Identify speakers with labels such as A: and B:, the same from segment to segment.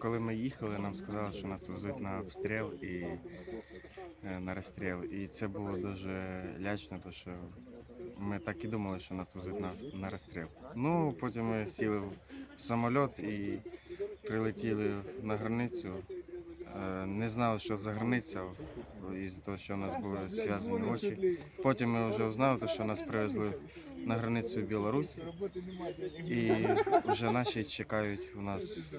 A: Коли ми їхали, нам сказали, що нас везуть на обстріл і е, на розстріл. І це було дуже лячно, тому що ми так і думали, що нас везуть на, на розстріл. Ну, потім ми сіли в самоліт і прилетіли на границю. Е, Не знали, що за границя, із того, що у нас були зв'язані очі. Потім ми вже узнали, що нас привезли на границю в Білорусь, і вже наші чекають у нас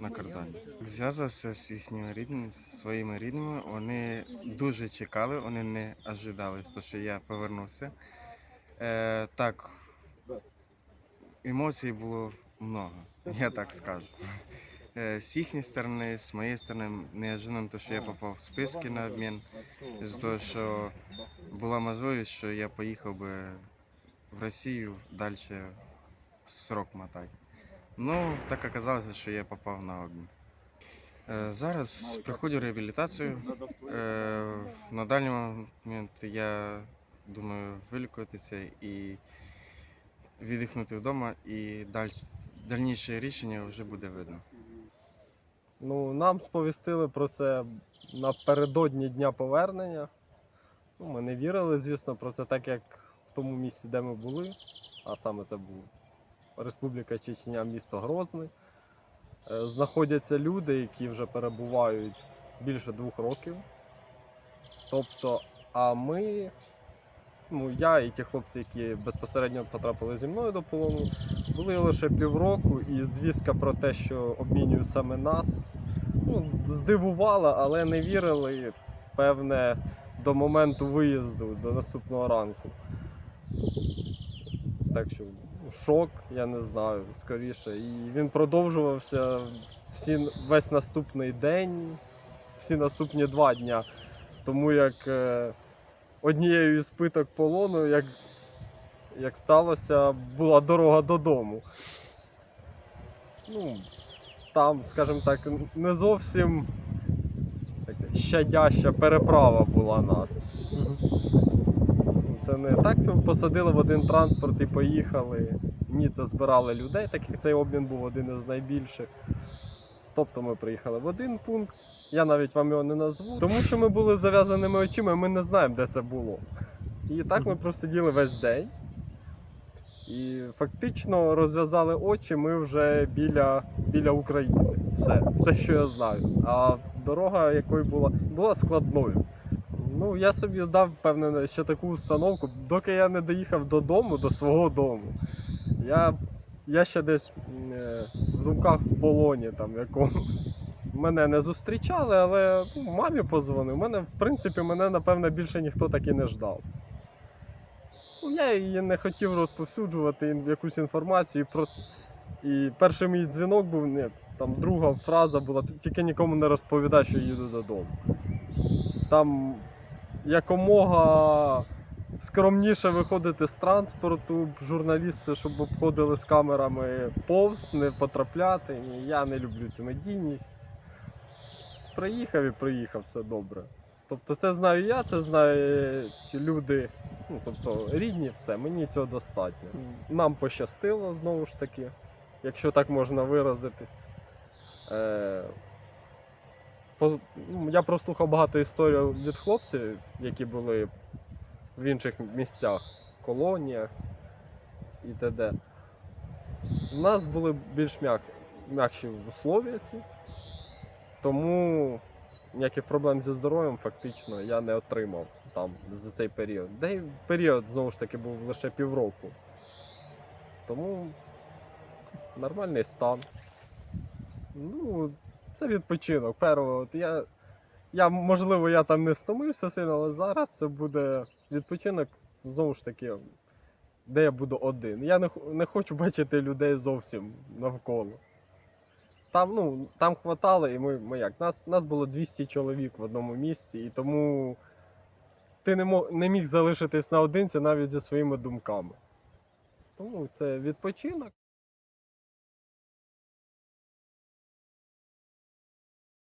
A: на кордоні. Зв'язався з їхніми рідними, своїми рідними. Вони дуже чекали, вони не ожидали, що я повернувся. Е, так, емоцій було много, я так скажу. Е, З їхньої сторони, з моєї сторони, неожиданно, то, що я попав в списки на обмін, з того, що була можливість, що я поїхав би в Росію далі срок мотати. Ну, так оказалося, що я попав на обмін. Е, Зараз проходжу реабілітацію. Е, На даний момент я думаю вилікуватися і віддихнути вдома, і даль... дальніше рішення вже буде видно.
B: Ну, нам сповістили про це напередодні дня повернення. Ну, ми не вірили, звісно, про це, так як тому місці, де ми були, а саме це був Республіка Чечня, місто Грозний. Е, Знаходяться люди, які вже перебувають більше двох років. Тобто, а ми, ну я і ті хлопці, які безпосередньо потрапили зі мною до полону, були лише півроку, і звістка про те, що обмінюють саме нас, ну, здивувала, але не вірили, певне, до моменту виїзду, до наступного ранку. Так що шок, я не знаю, скоріше. І він продовжувався всі, весь наступний день, всі наступні два дня. Тому як е, однією із питок полону, як, як сталося, була дорога додому. Ну, там, скажімо так, не зовсім щадяща переправа була нас. Це не так посадили в один транспорт і поїхали. Ні, це збирали людей, так як цей обмін був один із найбільших. Тобто ми приїхали в один пункт, я навіть вам його не назву, тому що ми були зав'язаними очима, ми не знаємо, де це було. І так ми просиділи весь день. І фактично розв'язали очі ми вже біля, біля України. Все, все, що я знаю. А дорога, якою була, була складною. Ну, я собі дав, певне, ще таку установку, доки я не доїхав додому, до свого дому. Я, я ще десь е, в думках в полоні там якомусь. Мене не зустрічали, але ну, мамі позвонив. Мене, в принципі, мене, напевне, більше ніхто так і не ждав. Ну, я її не хотів розповсюджувати якусь інформацію. І, про... і перший мій дзвінок був, ні, там друга фраза була, тільки нікому не розповідай, що їду додому. Там якомога скромніше виходити з транспорту, журналісти, щоб обходили з камерами повз, не потрапляти. Ні, Я не люблю цю медійність. Приїхав і приїхав, все добре. Тобто це знаю я, це знають люди, ну, тобто рідні, все, мені цього достатньо. Нам пощастило знову ж таки, якщо так можна виразитись. Е, я прослухав багато історій від хлопців, які були в інших місцях, колоніях і т.д. У нас були більш м'як, м'якші условия ці, тому ніяких проблем зі здоров'ям фактично я не отримав там за цей період. Де й період знову ж таки був лише півроку. Тому нормальний стан. Ну, це відпочинок. Перво, от я, я, можливо, я там не стомився сильно, але зараз це буде відпочинок, знову ж таки, де я буду один. Я не, не хочу бачити людей зовсім навколо. Там, ну, там хватало, і ми, ми як? Нас, нас було 200 чоловік в одному місці, і тому ти не, мог, не міг залишитись наодинці навіть зі своїми думками. Тому це відпочинок.